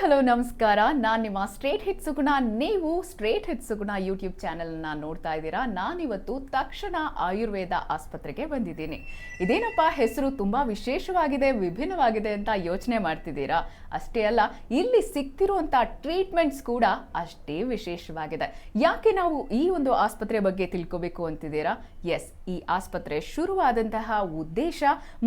Hello, ನಮಸ್ಕಾರ. ನಾನು ನಿಮ್ಮ ಸ್ಟ್ರೇಟ್ ಹಿಟ್ ಸುಗುಣ. ನೀವು ಸ್ಟ್ರೇಟ್ ಹಿಟ್ ಸುಗುಣ ಯೂಟ್ಯೂಬ್ ಚಾನೆಲ್ನ ನೋಡ್ತಾ ಇದ್ದೀರಾ? ನಾನಿವತ್ತು ತಕ್ಷಣ ಆಯುರ್ವೇದ ಆಸ್ಪತ್ರೆಗೆ ಬಂದಿದ್ದೀನಿ. ಇದೇನಪ್ಪ? ಹೆಸರು ತುಂಬಾ ವಿಶೇಷವಾಗಿದೆ, ವಿಭಿನ್ನವಾಗಿದೆ ಅಂತ ಯೋಚನೆ ಮಾಡ್ತಿದ್ದೀರಾ? ಅಷ್ಟೇ ಅಲ್ಲ, ಇಲ್ಲಿ ಸಿಗ್ತಿರುವಂಥ ಟ್ರೀಟ್ಮೆಂಟ್ಸ್ ಕೂಡ ಅಷ್ಟೇ ವಿಶೇಷವಾಗಿದೆ. ಯಾಕೆ ನಾವು ಈ ಒಂದು ಆಸ್ಪತ್ರೆ ಬಗ್ಗೆ ತಿಳ್ಕೋಬೇಕು ಅಂತಿದ್ದೀರಾ? ಎಸ್ ಈ ಆಸ್ಪತ್ರೆ ಶುರುವಾದಂತಹ ಉದ್ದೇಶ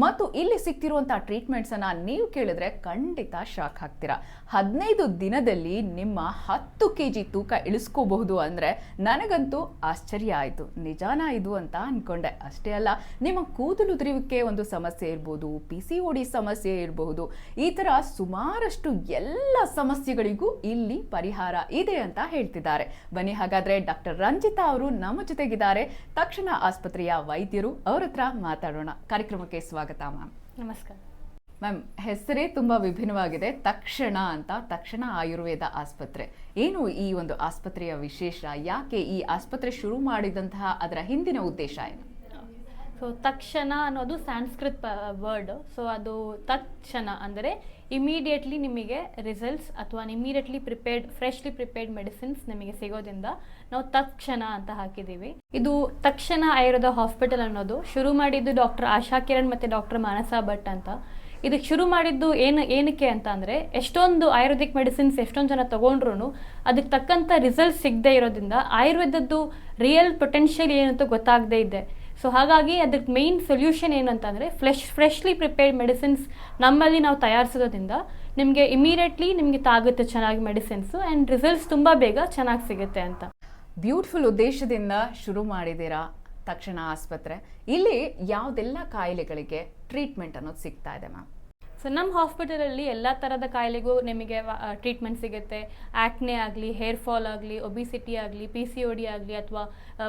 ಮತ್ತು ಇಲ್ಲಿ ಸಿಗ್ತಿರುವಂಥ ಟ್ರೀಟ್ಮೆಂಟ್ಸ್ ಅನ್ನ ನೀವು ಕೇಳಿದ್ರೆ ಖಂಡಿತ ಶಾಕ್ ಆಗ್ತೀರಾ. ಹದಿನೈದು ದಿನದಲ್ಲಿ ನಿಮ್ಮ ಹತ್ತು ಕೆ ಜಿ ತೂಕ ಇಳಿಸ್ಕೋಬಹುದು ಅಂದರೆ ನನಗಂತೂ ಆಶ್ಚರ್ಯ ಆಯಿತು. ನಿಜಾನ ಇದು ಅಂತ ಅಂದ್ಕೊಂಡೆ ಅಷ್ಟೇ ಅಲ್ಲ, ನಿಮ್ಮ ಕೂದಲು ಉದುರುವಿಕೆ ಒಂದು ಸಮಸ್ಯೆ ಇರ್ಬೋದು, ಪಿ ಸಿ ಓಡಿ ಸಮಸ್ಯೆ ಇರಬಹುದು ಈ ಥರ ಸುಮಾರಷ್ಟು ಎಲ್ಲ ಸಮಸ್ಯೆಗಳಿಗೂ ಇಲ್ಲಿ ಪರಿಹಾರ ಇದೆ ಅಂತ ಹೇಳ್ತಿದ್ದಾರೆ. ಬನ್ನಿ ಹಾಗಾದರೆ ಡಾಕ್ಟರ್ ರಂಜಿತಾ ಅವರು ನಮ್ಮ ಜೊತೆಗಿದ್ದಾರೆ. ತಕ್ಷಣ ಆಸ್ಪತ್ರೆಯ ವೈದ್ಯರು ಅವ್ರ ಹತ್ರ ಮಾತಾಡೋಣ. ಕಾರ್ಯಕ್ರಮಕ್ಕೆ ಸ್ವಾಗತ, ಮ್ಯಾಮ್. ನಮಸ್ಕಾರ. ಮ್ಯಾಮ್, ಹೆಸರೇ ತುಂಬ ವಿಭಿನ್ನವಾಗಿದೆ. ತಕ್ಷಣ ಅಂತ, ತಕ್ಷಣ ಆಯುರ್ವೇದ ಆಸ್ಪತ್ರೆ. ಏನು ಈ ಒಂದು ಆಸ್ಪತ್ರೆಯ ವಿಶೇಷ? ಯಾಕೆ ಈ ಆಸ್ಪತ್ರೆ ಶುರು ಮಾಡಿದಂತಹ ಅದರ ಹಿಂದಿನ ಉದ್ದೇಶ ಏನು? ಸೊ ತಕ್ಷಣ ಅನ್ನೋದು ಸಾಂಸ್ಕೃತ್ ವರ್ಡ್. ಸೊ ಅದು ತಕ್ಷಣ ಅಂದರೆ ಇಮಿಡಿಯೇಟ್ಲಿ ನಿಮಗೆ ರಿಸಲ್ಟ್ಸ್ ಅಥವಾ immediately prepared freshly prepared medicines ನಿಮಗೆ ಸಿಗೋದ್ರಿಂದ ನಾವು ತಕ್ಷಣ ಅಂತ ಹಾಕಿದ್ದೀವಿ. ಇದು ತಕ್ಷಣ ಆಯುರ್ವೇದ ಹಾಸ್ಪಿಟಲ್ ಅನ್ನೋದು. ಶುರು ಮಾಡಿದ್ದು ಡಾಕ್ಟರ್ ಆಶಾ ಕಿರಣ್ ಮತ್ತು ಡಾಕ್ಟರ್ ಮಾನಸಾ ಭಟ್ ಅಂತ. ಇದಕ್ಕೆ ಶುರು ಮಾಡಿದ್ದು ಏನು, ಏನಕ್ಕೆ ಅಂತ ಅಂದರೆ ಎಷ್ಟೊಂದು ಆಯುರ್ವೇದಿಕ್ ಮೆಡಿಸಿನ್ಸ್ ಎಷ್ಟೊಂದು ಜನ ತೊಗೊಂಡ್ರು ಅದಕ್ಕೆ ತಕ್ಕಂಥ ರಿಸಲ್ಟ್ ಸಿಗದೆ ಇರೋದ್ರಿಂದ ಆಯುರ್ವೇದದ್ದು ರಿಯಲ್ ಪೊಟೆನ್ಷಿಯಲ್ ಏನು ಅಂತ ಗೊತ್ತಾಗದೇ ಇದೆ. ಸೊ ಹಾಗಾಗಿ ಅದಕ್ಕೆ ಮೇಯ್ನ್ ಸೊಲ್ಯೂಷನ್ ಏನು ಅಂತಂದರೆ ಫ್ರೆಶ್ ಫ್ರೆಶ್ಲಿ ಪ್ರಿಪೇರ್ಡ್ ಮೆಡಿಸಿನ್ಸ್ ನಮ್ಮಲ್ಲಿ ನಾವು ತಯಾರಿಸೋದ್ರಿಂದ ನಿಮಗೆ ಇಮಿಡಿಯೇಟ್ಲಿ ನಿಮಗೆ ತಾಗುತ್ತೆ ಚೆನ್ನಾಗಿ ಮೆಡಿಸಿನ್ಸು ಆ್ಯಂಡ್ ರಿಸಲ್ಟ್ಸ್ ತುಂಬ ಬೇಗ ಚೆನ್ನಾಗಿ ಸಿಗುತ್ತೆ ಅಂತ. ಬ್ಯೂಟಿಫುಲ್ ಉದ್ದೇಶದಿಂದ ಶುರು ಮಾಡಿದ್ದೀರಾ? ತಕ್ಷಣ ಆಸ್ಪತ್ರೆ. ಇಲ್ಲಿ ಯಾವುದೆಲ್ಲ ಕಾಯಿಲೆಗಳಿಗೆ ಟ್ರೀಟ್ಮೆಂಟ್ ಅನ್ನೋದು ಸಿಗ್ತಾ ಇದೆ ಮ್ಯಾಮ್? ಸೊ ನಮ್ಮ ಹಾಸ್ಪಿಟಲಲ್ಲಿ ಎಲ್ಲ ಥರದ ಕಾಯಿಲೆಗೂ ನಿಮಗೆ ಟ್ರೀಟ್ಮೆಂಟ್ ಸಿಗುತ್ತೆ. ಆ್ಯಕ್ನೆ ಆಗಲಿ ಹೇರ್ ಫಾಲ್ ಆಗಲಿ ಒಬಿಸಿಟಿ ಆಗಲಿ ಪಿ ಸಿ ಒ ಡಿ ಆಗಲಿ, ಅಥವಾ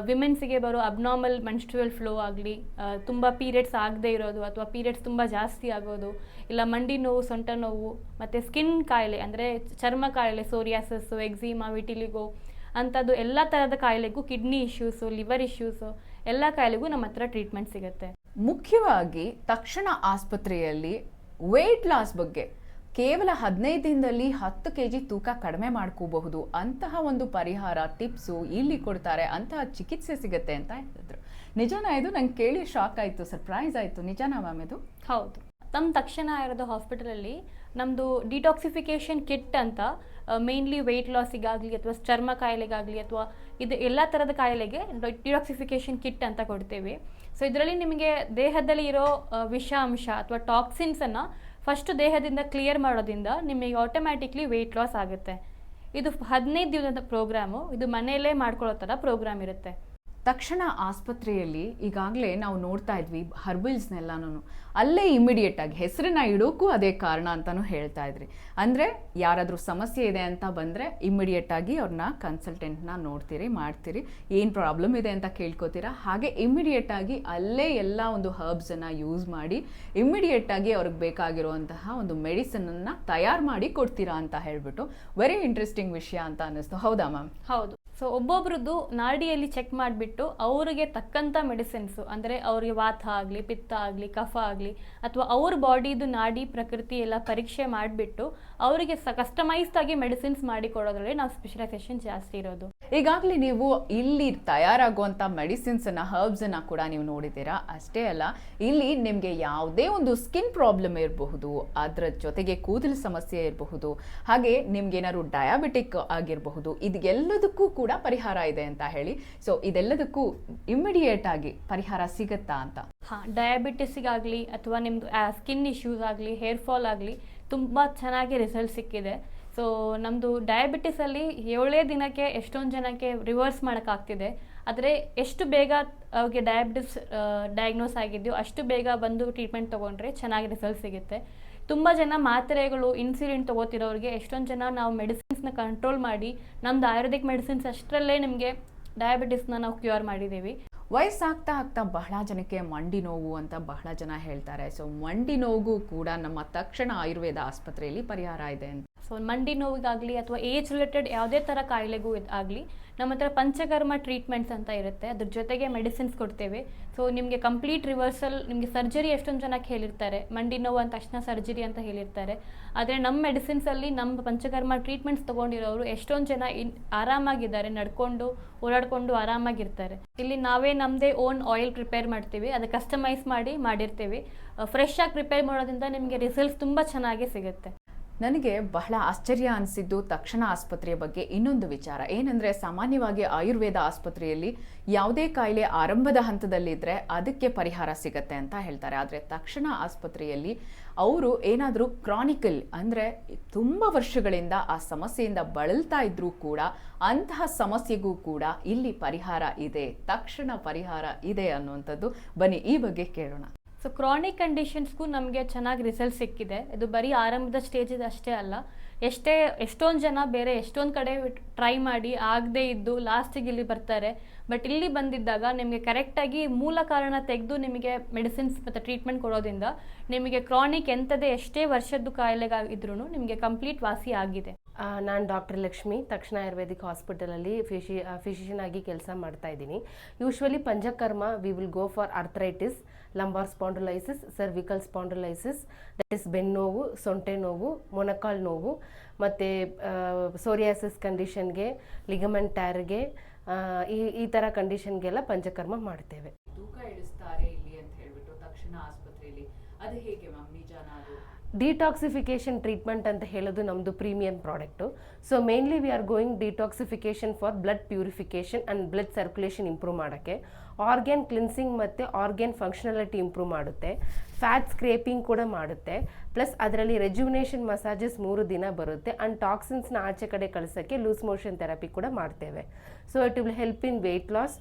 ವಿಮೆನ್ಸಿಗೆ ಬರೋ ಅಬ್ನಾರ್ಮಲ್ ಮೆನ್ಸ್ಟ್ರುವಲ್ ಫ್ಲೋ ಆಗಲಿ ತುಂಬ ಪೀರಿಯಡ್ಸ್ ಆಗದೇ ಇರೋದು, ಅಥವಾ ಪೀರಿಯಡ್ಸ್ ತುಂಬ ಜಾಸ್ತಿ ಆಗೋದು, ಇಲ್ಲ ಮಂಡಿ ನೋವು, ಸೊಂಟ ನೋವು, ಮತ್ತು ಸ್ಕಿನ್ ಕಾಯಿಲೆ, ಅಂದರೆ ಚರ್ಮ ಕಾಯಿಲೆ ಸೋರಿಯಾಸಸ್ಸು ಎಕ್ಸಿಮಾ ವಿಟಿಲಿಗೋ ಅಂಥದ್ದು ಎಲ್ಲ ಥರದ ಕಾಯಿಲೆಗೂ ಕಿಡ್ನಿ ಇಶ್ಯೂಸು ಲಿವರ್ ಇಶ್ಯೂಸು ಎಲ್ಲ ಕಾಯಿಲೆಗೂ ನಮ್ಮ ಹತ್ರ ಟ್ರೀಟ್ಮೆಂಟ್ ಸಿಗುತ್ತೆ. ಮುಖ್ಯವಾಗಿ ತಕ್ಷಣ ಆಸ್ಪತ್ರೆಯಲ್ಲಿ ವೆಯ್ಟ್ ಲಾಸ್ ಬಗ್ಗೆ ಕೇವಲ ಹದಿನೈದು ದಿನದಲ್ಲಿ ಹತ್ತು ಕೆ ಜಿ ತೂಕ ಕಡಿಮೆ ಮಾಡ್ಕೋಬಹುದು ಅಂತಹ ಒಂದು ಪರಿಹಾರ ಟಿಪ್ಸು ಇಲ್ಲಿ ಕೊಡ್ತಾರೆ ಅಂತಹ ಚಿಕಿತ್ಸೆ ಸಿಗುತ್ತೆ ಅಂತ ಹೇಳಿದ್ರು. ನಿಜಾನ ಇದು ನಂಗೆ ಕೇಳಿ ಶಾಕ್ ಆಯಿತು ಸರ್ಪ್ರೈಸ್ ಆಯಿತು. ನಿಜಾನ ಮ್ಯಾಮ್ ಇದು? ಹೌದು. ತಮ್ಮ ತಕ್ಷಣ ಇರೋದು ಹಾಸ್ಪಿಟಲಲ್ಲಿ ನಮ್ಮದು ಡಿಟಾಕ್ಸಿಫಿಕೇಷನ್ ಕಿಟ್ ಅಂತ ಮೇನ್ಲಿ ವೆಯ್ಟ್ ಲಾಸಿಗಾಗಲಿ ಅಥವಾ ಚರ್ಮ ಕಾಯಿಲೆಗಾಗಲಿ ಅಥವಾ ಇದು ಎಲ್ಲ ಥರದ ಕಾಯಿಲೆಗೆ ಡಿಟಾಕ್ಸಿಫಿಕೇಷನ್ ಕಿಟ್ ಅಂತ ಕೊಡ್ತೇವೆ. ಸೊ ಇದರಲ್ಲಿ ನಿಮಗೆ ದೇಹದಲ್ಲಿ ಇರೋ ವಿಷಾಂಶ ಅಥವಾ ಟಾಕ್ಸಿನ್ಸನ್ನು ಫಸ್ಟ್ ದೇಹದಿಂದ ಕ್ಲಿಯರ್ ಮಾಡೋದ್ರಿಂದ ನಿಮಗೆ ಆಟೋಮ್ಯಾಟಿಕ್ಲಿ ವೆಯ್ಟ್ ಲಾಸ್ ಆಗುತ್ತೆ. ಇದು ಹದಿನೈದು ದಿನದ ಪ್ರೋಗ್ರಾಮು ಇದು ಮನೆಯಲ್ಲೇ ಮಾಡ್ಕೊಳ್ಳೋ ಥರ ಪ್ರೋಗ್ರಾಮ್ ಇರುತ್ತೆ. ತಕ್ಷಣ ಆಸ್ಪತ್ರೆಯಲ್ಲಿ ಈಗಾಗಲೇ ನಾವು ನೋಡ್ತಾ ಇದ್ವಿ ಹರ್ಬಲ್ಸ್ನೆಲ್ಲನೂ ಅಲ್ಲೇ ಇಮಿಡಿಯೇಟ್ ಆಗಿ ಹೆಸರನ್ನ ಇಡೋಕ್ಕೂ ಅದೇ ಕಾರಣ ಅಂತಲೂ ಹೇಳ್ತಾ ಇದ್ರಿ. ಅಂದರೆ ಯಾರಾದರೂ ಸಮಸ್ಯೆ ಇದೆ ಅಂತ ಬಂದರೆ ಇಮಿಡಿಯೇಟ್ ಆಗಿ ಅವ್ರನ್ನ ಕನ್ಸಲ್ಟೆಂಟ್ನ ನೋಡ್ತೀರಿ, ಮಾಡ್ತೀರಿ. ಏನು ಪ್ರಾಬ್ಲಮ್ ಇದೆ ಅಂತ ಕೇಳ್ಕೊತೀರಾ? ಹಾಗೆ ಇಮಿಡಿಯೇಟ್ ಆಗಿ ಅಲ್ಲೇ ಎಲ್ಲ ಒಂದು ಹರ್ಬ್ಸನ್ನು ಯೂಸ್ ಮಾಡಿ ಇಮಿಡಿಯೇಟ್ ಆಗಿ ಅವ್ರಿಗೆ ಬೇಕಾಗಿರುವಂತಹ ಒಂದು ಮೆಡಿಸನನ್ನು ತಯಾರು ಮಾಡಿ ಕೊಡ್ತೀರಾ ಅಂತ ಹೇಳ್ಬಿಟ್ಟು ವೆರಿ ಇಂಟ್ರೆಸ್ಟಿಂಗ್ ವಿಷಯ ಅಂತ ಅನ್ನಿಸ್ತು. ಹೌದಾ, ಮ್ಯಾಮ್? ಹೌದು. ಸೊ ಒಬ್ಬೊಬ್ರದ್ದು ನಾಡಿಯಲ್ಲಿ ಚೆಕ್ ಮಾಡಿಬಿಟ್ಟು ಅವರಿಗೆ ತಕ್ಕಂಥ ಮೆಡಿಸಿನ್ಸು ಅಂದರೆ ಅವರಿಗೆ ವಾತ ಆಗಲಿ, ಪಿತ್ತ ಆಗಲಿ, ಕಫ ಆಗಲಿ, ಅಥವಾ ಅವ್ರ ಬಾಡಿದು ನಾಡಿ ಪ್ರಕೃತಿ ಎಲ್ಲ ಪರೀಕ್ಷೆ ಮಾಡಿಬಿಟ್ಟು ಅವರಿಗೆ ಸ ಕಸ್ಟಮೈಸ್ಡ್ ಆಗಿ ಮೆಡಿಸಿನ್ಸ್ ಮಾಡಿ ಕೊಡೋದ್ರಲ್ಲಿ ನಾವು ಸ್ಪೆಷಲೈಸೇಷನ್ ಜಾಸ್ತಿ ಇರೋದು. ಈಗಾಗಲೇ ನೀವು ಇಲ್ಲಿ ತಯಾರಾಗುವಂಥ ಮೆಡಿಸಿನ್ಸನ್ನು ಹರ್ಬ್ಸನ್ನು ಕೂಡ ನೀವು ನೋಡಿದ್ದೀರಾ? ಅಷ್ಟೇ ಅಲ್ಲ, ಇಲ್ಲಿ ನಿಮಗೆ ಯಾವುದೇ ಒಂದು ಸ್ಕಿನ್ ಪ್ರಾಬ್ಲಮ್ ಇರಬಹುದು, ಅದರ ಜೊತೆಗೆ ಕೂದಲು ಸಮಸ್ಯೆ ಇರಬಹುದು, ಹಾಗೆ ನಿಮ್ಗೇನಾದ್ರು ಡಯಾಬಿಟಿಕ್ ಆಗಿರಬಹುದು ಇದೆಲ್ಲದಕ್ಕೂ ಕೂಡ ಪರಿಹಾರ ಇದೆ ಅಂತ ಹೇಳಿ. ಸೊ ಇದೆಲ್ಲದಕ್ಕೂ ಇಮಿಡಿಯೇಟ್ ಆಗಿ ಪರಿಹಾರ ಸಿಗುತ್ತಾ ಅಂತ? ಹಾಂ ಡಯಾಬಿಟಿಸ್ಗಾಗಲಿ ಅಥವಾ ನಿಮ್ಮದು ಸ್ಕಿನ್ ಇಶ್ಯೂಸ್ ಆಗಲಿ ಹೇರ್ ಫಾಲ್ ಆಗಲಿ, ತುಂಬ ಚೆನ್ನಾಗಿ ರಿಸಲ್ಟ್ ಸಿಕ್ಕಿದೆ. ಸೊ ನಮ್ಮದು ಡಯಾಬಿಟಿಸಲ್ಲಿ ಏಳೇ ದಿನಕ್ಕೆ ಎಷ್ಟೊಂದು ಜನಕ್ಕೆ ರಿವರ್ಸ್ ಮಾಡೋಕ್ಕಾಗ್ತಿದೆ. ಆದರೆ ಎಷ್ಟು ಬೇಗ ಅವ್ರಿಗೆ ಡಯಾಬಿಟಿಸ್ ಡಯಾಗ್ನೋಸ್ ಆಗಿದೆಯೋ ಅಷ್ಟು ಬೇಗ ಬಂದು ಟ್ರೀಟ್ಮೆಂಟ್ ತೊಗೊಂಡ್ರೆ ಚೆನ್ನಾಗಿ ರಿಸಲ್ಟ್ ಸಿಗುತ್ತೆ. ತುಂಬ ಜನ ಮಾತ್ರೆಗಳು ಇನ್ಸುಲಿನ್ ತೊಗೋತಿರೋರಿಗೆ ಎಷ್ಟೊಂದು ಜನ ನಾವು ಮೆಡಿಸಿನ್ಸ್ನ ಕಂಟ್ರೋಲ್ ಮಾಡಿ ನಮ್ಮದು ಆಯುರ್ವೇದಿಕ್ ಮೆಡಿಸಿನ್ಸ್ ಅಷ್ಟರಲ್ಲೇ ನಿಮಗೆ ಡಯಾಬಿಟಿಸ್ನ ನಾವು ಕ್ಯೂರ್ ಮಾಡಿದ್ದೀವಿ. ವಯಸ್ಸಾಗ್ತಾ ಆಗ್ತಾ ಬಹಳ ಜನಕ್ಕೆ ಮಂಡಿ ನೋವು ಅಂತ ಬಹಳ ಜನ ಹೇಳ್ತಾರೆ. ಸೊ ಮಂಡಿ ನೋವು ಕೂಡ ನಮ್ಮ ತಕ್ಷಣ ಆಯುರ್ವೇದ ಆಸ್ಪತ್ರೆಯಲ್ಲಿ ಪರಿಹಾರ ಇದೆ ಅಂತ. ಸೊ ಮಂಡಿ ನೋವಿಗಾಗಲಿ ಅಥವಾ ಏಜ್ ರಿಲೇಟೆಡ್ ಯಾವುದೇ ಥರ ಕಾಯಿಲೆಗೂ ಆಗಲಿ, ನಮ್ಮ ಹತ್ರ ಪಂಚಕರ್ಮ ಟ್ರೀಟ್ಮೆಂಟ್ಸ್ ಅಂತ ಇರುತ್ತೆ. ಅದ್ರ ಜೊತೆಗೆ ಮೆಡಿಸಿನ್ಸ್ ಕೊಡ್ತೇವೆ. ಸೊ ನಿಮಗೆ ಕಂಪ್ಲೀಟ್ ರಿವರ್ಸಲ್ ನಿಮಗೆ ಸರ್ಜರಿ ಎಷ್ಟೊಂದು ಜನಕ್ಕೆ ಹೇಳಿರ್ತಾರೆ. ಮಂಡಿ ನೋವು ಅಂತ ತಕ್ಷಣ ಸರ್ಜರಿ ಅಂತ ಹೇಳಿರ್ತಾರೆ. ಆದರೆ ನಮ್ಮ ಮೆಡಿಸಿನ್ಸಲ್ಲಿ ನಮ್ಮ ಪಂಚಕರ್ಮ ಟ್ರೀಟ್ಮೆಂಟ್ಸ್ ತೊಗೊಂಡಿರೋರು ಎಷ್ಟೊಂದು ಜನ ಇನ್ ಆರಾಮಾಗಿದ್ದಾರೆ, ನಡ್ಕೊಂಡು, ಓಡಾಡ್ಕೊಂಡು ಆರಾಮಾಗಿರ್ತಾರೆ. ಇಲ್ಲಿ ನಾವೇ ನಮ್ಮದೇ ಓನ್ ಆಯಿಲ್ ಪ್ರಿಪೇರ್ ಮಾಡ್ತೀವಿ. ಅದು ಕಸ್ಟಮೈಸ್ ಮಾಡಿ ಮಾಡಿರ್ತೀವಿ. ಫ್ರೆಶ್ ಆಗಿ ಪ್ರಿಪೇರ್ ಮಾಡೋದ್ರಿಂದ ನಿಮಗೆ ರಿಸಲ್ಟ್ಸ್ ತುಂಬ ಚೆನ್ನಾಗಿ ಸಿಗುತ್ತೆ. ನನಗೆ ಬಹಳ ಆಶ್ಚರ್ಯ ಅನಿಸಿದ್ದು ತಕ್ಷಣ ಆಸ್ಪತ್ರೆಯ ಬಗ್ಗೆ ಇನ್ನೊಂದು ವಿಚಾರ. ಏನಂದರೆ ಸಾಮಾನ್ಯವಾಗಿ ಆಯುರ್ವೇದ ಆಸ್ಪತ್ರೆಯಲ್ಲಿ ಯಾವುದೇ ಕಾಯಿಲೆ ಆರಂಭದ ಹಂತದಲ್ಲಿದ್ದರೆ ಅದಕ್ಕೆ ಪರಿಹಾರ ಸಿಗತ್ತೆ ಅಂತ ಹೇಳ್ತಾರೆ. ಆದರೆ ತಕ್ಷಣ ಆಸ್ಪತ್ರೆಯಲ್ಲಿ ಅವರು ಏನಾದರೂ ಕ್ರಾನಿಕಲ್ ಅಂದರೆ ತುಂಬ ವರ್ಷಗಳಿಂದ ಆ ಸಮಸ್ಯೆಯಿಂದ ಬಳಲ್ತಾ ಇದ್ರೂ ಕೂಡ ಅಂತಹ ಸಮಸ್ಯೆಗೂ ಕೂಡ ಇಲ್ಲಿ ಪರಿಹಾರ ಇದೆ. ತಕ್ಷಣ ಪರಿಹಾರ ಇದೆ ಅನ್ನುವಂಥದ್ದು. ಬನ್ನಿ, ಈ ಬಗ್ಗೆ ಕೇಳೋಣ. ಸೊ ಕ್ರಾನಿಕ್ ಕಂಡೀಷನ್ಸ್ಗೂ ನಮಗೆ ಚೆನ್ನಾಗಿ ರಿಸಲ್ಟ್ ಸಿಕ್ಕಿದೆ. ಇದು ಬರೀ ಆರಂಭದ ಸ್ಟೇಜ್ ಅಷ್ಟೇ ಅಲ್ಲ. ಎಷ್ಟೇ, ಎಷ್ಟೊಂದು ಜನ ಬೇರೆ ಎಷ್ಟೊಂದು ಕಡೆ ಟ್ರೈ ಮಾಡಿ ಆಗದೇ ಇದ್ದು ಲಾಸ್ಟಿಗೆ ಇಲ್ಲಿ ಬರ್ತಾರೆ. ಬಟ್ ಇಲ್ಲಿ ಬಂದಿದ್ದಾಗ ನಿಮಗೆ ಕರೆಕ್ಟಾಗಿ ಮೂಲ ಕಾರಣ ತೆಗೆದು ನಿಮಗೆ ಮೆಡಿಸಿನ್ಸ್ ಮತ್ತು ಟ್ರೀಟ್ಮೆಂಟ್ ಕೊಡೋದ್ರಿಂದ ನಿಮಗೆ ಕ್ರಾನಿಕ್ ಎಂಥದೇ ಎಷ್ಟೇ ವರ್ಷದ್ದು ಕಾಯಿಲೆಗಾಗಿದ್ರೂ ನಿಮಗೆ ಕಂಪ್ಲೀಟ್ ವಾಸಿ ಆಗಿದೆ. ನಾನು ಡಾಕ್ಟರ್ ಲಕ್ಷ್ಮಿ, ತಕ್ಷಣ ಆಯುರ್ವೇದಿಕ್ ಹಾಸ್ಪಿಟಲಲ್ಲಿ ಫಿಶಿ ಫಿಶಿಷಿಯನ್ ಆಗಿ ಕೆಲಸ ಮಾಡ್ತಾ ಇದ್ದೀನಿ. Usually Panchakarma we will go for arthritis lumbar spondylosis cervical spondylosis that is ಬೆನ್ನೋವು ಸೊಂಟೆ ನೋವು, ಮೊಣಕಾಲು ನೋವು, ಮತ್ತು ಸೋರಿಯಾಸಿಸ್ ಕಂಡೀಷನ್ಗೆ ಲಿಗಮೆಂಟ್ ಟ್ಯಾರ್ಗೆ ಈ ಈ ಥರ ಕಂಡೀಷನ್ಗೆಲ್ಲ ಪಂಚಕರ್ಮ ಮಾಡ್ತೇವೆ. ತೂಕ ಇಳಿಸ್ತಾರೆ ಇಲ್ಲಿ ಅಂತ ಹೇಳಿಬಿಟ್ಟು ತಕ್ಷಣ ಆಸ್ಪತ್ರೆಯಲ್ಲಿ. ಅದು ಹೇಗೆ? ಡಿಟಾಕ್ಸಿಫಿಕೇಷನ್ ಟ್ರೀಟ್ಮೆಂಟ್ ಅಂತ ಹೇಳೋದು ನಮ್ಮದು premium product so mainly we are going detoxification for blood purification and blood circulation improve ಮಾಡೋಕ್ಕೆ. ಆರ್ಗ್ಯಾನ್ ಕ್ಲಿನ್ಸಿಂಗ್ ಮತ್ತು ಆರ್ಗ್ಯಾನ್ ಫಂಕ್ಷನಾಲಿಟಿ ಇಂಪ್ರೂವ್ ಮಾಡುತ್ತೆ. ಫ್ಯಾಟ್ ಸ್ಕ್ರೇಪಿಂಗ್ ಕೂಡ ಮಾಡುತ್ತೆ. ಪ್ಲಸ್ ಅದರಲ್ಲಿ ರೆಜ್ಯುನೇಷನ್ ಮಸಾಜಸ್ ಮೂರು ದಿನ ಬರುತ್ತೆ. ಆ್ಯಂಡ್ ಟಾಕ್ಸಿನ್ಸ್ನ ಆಚೆ ಕಡೆ ಕಳಿಸೋಕ್ಕೆ ಲೂಸ್ ಮೋಷನ್ ಥೆರಪಿ ಕೂಡ ಮಾಡ್ತೇವೆ. So it will help in weight loss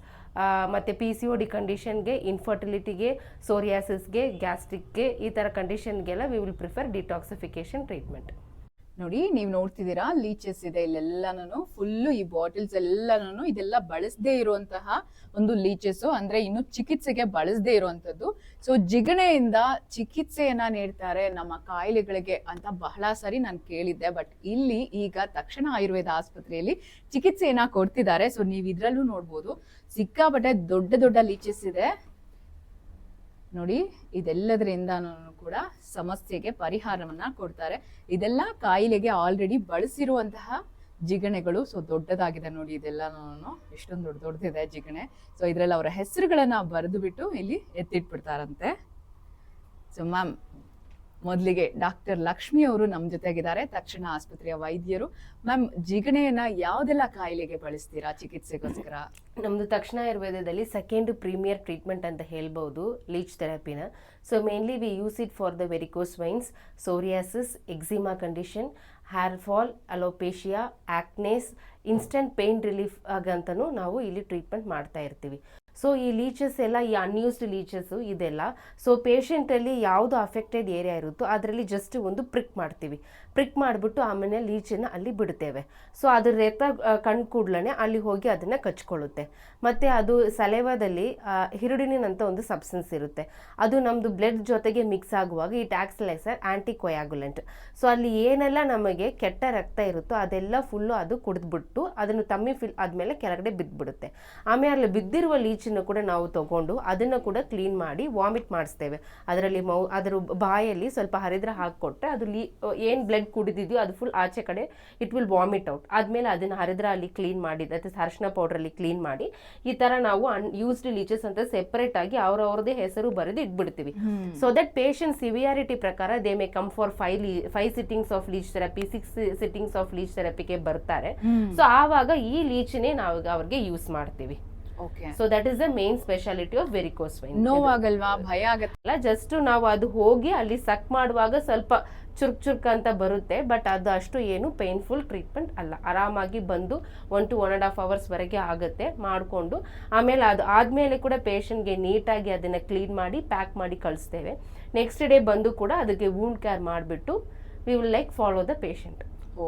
ಮತ್ತು ಪಿ ಸಿ ಒ ಡಿ ಕಂಡೀಷನ್ಗೆ ಇನ್ಫರ್ಟಿಲಿಟಿಗೆ ಸೋರಿಯಾಸಿಸ್ಗೆ ಗ್ಯಾಸ್ಟ್ರಿಕ್ಗೆ ಈ ಥರ ಕಂಡೀಷನ್ಗೆಲ್ಲ we will prefer detoxification treatment ನೋಡಿ, ನೀವು ನೋಡ್ತಿದ್ದೀರಾ ಲೀಚಸ್ ಇದೆ ಇಲ್ಲೆಲ್ಲನೂ ಫುಲ್ಲು ಈ ಬಾಟಲ್ಸ್ ಎಲ್ಲನೂ, ಇದೆಲ್ಲ ಬಳಸದೇ ಇರುವಂತಹ ಒಂದು ಲೀಚಸ್ಸು ಅಂದರೆ ಇನ್ನು ಚಿಕಿತ್ಸೆಗೆ ಬಳಸದೇ ಇರುವಂತದ್ದು ಸೊ ಜಿಗಣೆಯಿಂದ ಚಿಕಿತ್ಸೆಯನ್ನ ನೀಡ್ತಾರೆ ನಮ್ಮ ಕಾಯಿಲೆಗಳಿಗೆ ಅಂತ ಬಹಳ ಸರಿ ನಾನು ಕೇಳಿದ್ದೆ. ಬಟ್ ಇಲ್ಲಿ ಈಗ ತಕ್ಷಣ ಆಯುರ್ವೇದ ಆಸ್ಪತ್ರೆಯಲ್ಲಿ ಚಿಕಿತ್ಸೆಯನ್ನ ಕೊಡ್ತಿದ್ದಾರೆ. ಸೊ ನೀವು ಇದ್ರಲ್ಲೂ ನೋಡ್ಬೋದು. ಸಿಕ್ಕಾಪಟ್ಟೆ ದೊಡ್ಡ ದೊಡ್ಡ ಲೀಚಸ್ ಇದೆ. ನೋಡಿ ಇದೆಲ್ಲದರಿಂದನೂ ಕೂಡ ಸಮಸ್ಯೆಗೆ ಪರಿಹಾರವನ್ನ ಕೊಡ್ತಾರೆ. ಇದೆಲ್ಲ ಕಾಯಿಲೆಗೆ ಆಲ್ರೆಡಿ ಬಳಸಿರುವಂತಹ ಜಿಗಣೆಗಳು ಸೊ ದೊಡ್ಡದಾಗಿದೆ ನೋಡಿ ಇದೆಲ್ಲನೂ ಎಷ್ಟೊಂದು ದೊಡ್ಡ ದೊಡ್ಡದಿದೆ ಜಿಗಣೆ. ಸೊ ಇದ್ರಲ್ಲಿ ಅವರ ಹೆಸರುಗಳನ್ನ ಬರೆದು ಬಿಟ್ಟು ಇಲ್ಲಿ ಎತ್ತಿಟ್ಬಿಡ್ತಾರಂತೆ. ಸೊ ಮ್ಯಾಮ್ ಮೊದಲಿಗೆ ಡಾಕ್ಟರ್ ಲಕ್ಷ್ಮಿ ಅವರು ನಮ್ಮ ಜೊತೆಗಿದ್ದಾರೆ. ತಕ್ಷಣ ಆಸ್ಪತ್ರೆಯ ವೈದ್ಯರು. ಮ್ಯಾಮ್ ಜಿಗಣೆಯನ್ನ ಯಾವುದೆಲ್ಲ ಕಾಯಿಲೆಗೆ ಬಳಸ್ತೀರಾ ಚಿಕಿತ್ಸೆಗೋಸ್ಕರ? ನಮ್ಮದು ತಕ್ಷಣ ಆಯುರ್ವೇದದಲ್ಲಿ ಸೆಕೆಂಡ್ ಪ್ರೀಮಿಯರ್ ಟ್ರೀಟ್ಮೆಂಟ್ ಅಂತ ಹೇಳ್ಬೋದು leech ಥೆರಪಿನ so mainly we use it for the varicose veins psoriasis eczema condition hair fall alopecia acnes instant pain relief ಆಗಂತನೂ ನಾವು ಇಲ್ಲಿ ಟ್ರೀಟ್ಮೆಂಟ್ ಮಾಡ್ತಾ ಇರ್ತೀವಿ. ಸೊ ಈ ಲೀಚಸ್ ಎಲ್ಲ, ಈ ಅನ್ಯೂಸ್ಡ್ ಲೀಚಸ್ಸು ಇದೆಲ್ಲ. ಸೊ ಪೇಷೆಂಟಲ್ಲಿ ಯಾವುದು ಅಫೆಕ್ಟೆಡ್ ಏರಿಯಾ ಇರುತ್ತೋ ಅದರಲ್ಲಿ ಜಸ್ಟ್ ಒಂದು ಪ್ರಿಕ್ ಮಾಡ್ತೀವಿ. ಪ್ರಿಕ್ ಮಾಡಿಬಿಟ್ಟು ಆಮೇಲೆ ಲೀಚನ್ನು ಅಲ್ಲಿ ಬಿಡ್ತೇವೆ. ಸೊ ಅದ್ರ ರಕ್ತ ಕಣ್ ಕೂಡ್ಲೇ ಅಲ್ಲಿ ಹೋಗಿ ಅದನ್ನು ಕಚ್ಕೊಳ್ಳುತ್ತೆ. ಮತ್ತು ಅದು ಸಲೇವಾದಲ್ಲಿ ಹಿರುಡಿನಿನ್ ಅಂತ ಒಂದು ಸಬ್ಸ್ಟೆನ್ಸ್ ಇರುತ್ತೆ. ಅದು ನಮ್ಮದು ಬ್ಲಡ್ ಜೊತೆಗೆ ಮಿಕ್ಸ್ ಆಗುವಾಗ ಈ ಟ್ಯಾಕ್ಸ್ಲೈಸರ್ ಆ್ಯಂಟಿ ಕೊಯಾಗುಲೆಂಟ್ ಸೊ ಅಲ್ಲಿ ಏನೆಲ್ಲ ನಮಗೆ ಕೆಟ್ಟ ರಕ್ತ ಇರುತ್ತೋ ಅದೆಲ್ಲ ಫುಲ್ಲು ಅದು ಕುಡಿದ್ಬಿಟ್ಟು ಅದನ್ನು ತಮ್ಮಿ ಫಿಲ್ ಆದಮೇಲೆ ಕೆಳಗಡೆ ಬಿದ್ದುಬಿಡುತ್ತೆ ಆಮೇಲೆ ಅಲ್ಲಿ ಬಿದ್ದಿರುವ ಲೀಚನ್ನು ಕೂಡ ನಾವು ತಗೊಂಡು ಅದನ್ನು ಕೂಡ ಕ್ಲೀನ್ ಮಾಡಿ ವಾಮಿಟ್ ಮಾಡಿಸ್ತೇವೆ. ಅದರಲ್ಲಿ ಮೌ ಅದರ ಬಾಯಲ್ಲಿ ಸ್ವಲ್ಪ ಹರಿದ್ರ ಹಾಕಿಕೊಟ್ರೆ ಅದು ಲೀ ಏನು ಬ್ಲಡ್ ಕುಡಿದಿದೆಯೋ ಅದು ಫುಲ್ ಆಚೆ ಕಡೆ ಇಟ್ ವಿಲ್ ವಾಮಿಟ್ ಔಟ್ ಆದಮೇಲೆ ಅದನ್ನು ಹರಿದ್ರ ಅಲ್ಲಿ ಕ್ಲೀನ್ ಮಾಡಿ ಅಥವಾ ಅರಿಶಿನ ಪೌಡ್ರಲ್ಲಿ ಕ್ಲೀನ್ ಮಾಡಿ ಈ ಥರ ನಾವು ಅನ್ ಯೂಸ್ಡ್ ಲೀಚಸ್ ಅಂತ ಸೆಪರೇಟ್ ಆಗಿ ಅವ್ರವ್ರದೇ ಹೆಸರು ಬರೆದು ಇಟ್ಬಿಡ್ತೀವಿ. ಸೊ ದಟ್ ಪೇಷಂಟ್ ಸಿವಿಯಾರಿಟಿ ಪ್ರಕಾರ they may come for five five sittings of leech therapy six sittings of leech ಥೆರಪಿಗೆ ಬರ್ತಾರೆ. ಸೊ ಆವಾಗ ಈ ಲೀಚ್ನೇ ನಾವು ಅವ್ರಿಗೆ ಯೂಸ್ ಮಾಡ್ತೀವಿ. So that is the main speciality of varicose vein ನೋವಾಗಲ್ವಾ ಭಯ ಆಗತ್ತಲ್ಲ ಜಸ್ಟ್ ನಾವು ಅದು ಹೋಗಿ ಅಲ್ಲಿ ಸಕ್ ಮಾಡುವಾಗ ಸ್ವಲ್ಪ ಚುರುಕ್ ಚುರ್ಕ್ ಅಂತ ಬರುತ್ತೆ ಬಟ್ ಅದು ಅಷ್ಟು ಏನು ಪೇನ್ಫುಲ್ ಟ್ರೀಟ್ಮೆಂಟ್ ಅಲ್ಲ. ಆರಾಮಾಗಿ ಬಂದು one to one and half ಅವರ್ಸ್ವರೆಗೆ ಆಗುತ್ತೆ ಮಾಡಿಕೊಂಡು. ಆಮೇಲೆ ಅದು ಆದಮೇಲೆ ಕೂಡ ಪೇಷಂಟ್ಗೆ ನೀಟಾಗಿ ಅದನ್ನು ಕ್ಲೀನ್ ಮಾಡಿ ಪ್ಯಾಕ್ ಮಾಡಿ ಕಳಿಸ್ತೇವೆ. ನೆಕ್ಸ್ಟ್ ಡೇ ಬಂದು ಕೂಡ ಅದಕ್ಕೆ ವೂಂಡ್ ಕೇರ್ ಮಾಡಿಬಿಟ್ಟು we will like follow the patient ಓ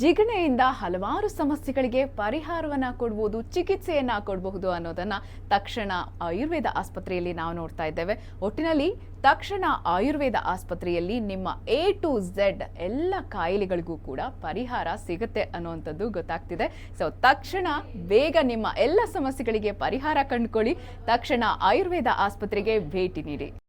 ಜಿಗಣೆಯಿಂದ ಹಲವಾರು ಸಮಸ್ಯೆಗಳಿಗೆ ಪರಿಹಾರವನ್ನ ಕೊಡ್ಬೋದು, ಚಿಕಿತ್ಸೆಯನ್ನ ಕೊಡಬಹುದು ಅನ್ನೋದನ್ನ ತಕ್ಷಣ ಆಯುರ್ವೇದ ಆಸ್ಪತ್ರೆಯಲ್ಲಿ ನಾವು ನೋಡ್ತಾ ಇದ್ದೇವೆ. ಒಟ್ಟಿನಲ್ಲಿ ತಕ್ಷಣ ಆಯುರ್ವೇದ ಆಸ್ಪತ್ರೆಯಲ್ಲಿ ನಿಮ್ಮ ಎ ಟು ಝೆಡ್ ಎಲ್ಲ ಕಾಯಿಲೆಗಳಿಗೂ ಕೂಡ ಪರಿಹಾರ ಸಿಗುತ್ತೆ ಅನ್ನುವಂಥದ್ದು ಗೊತ್ತಾಗ್ತಿದೆ. ಸೊ ತಕ್ಷಣ ಬೇಗ ನಿಮ್ಮ ಎಲ್ಲ ಸಮಸ್ಯೆಗಳಿಗೆ ಪರಿಹಾರ ಕಂಡುಕೊಳ್ಳಿ. ತಕ್ಷಣ ಆಯುರ್ವೇದ ಆಸ್ಪತ್ರೆಗೆ ಭೇಟಿ ನೀಡಿ.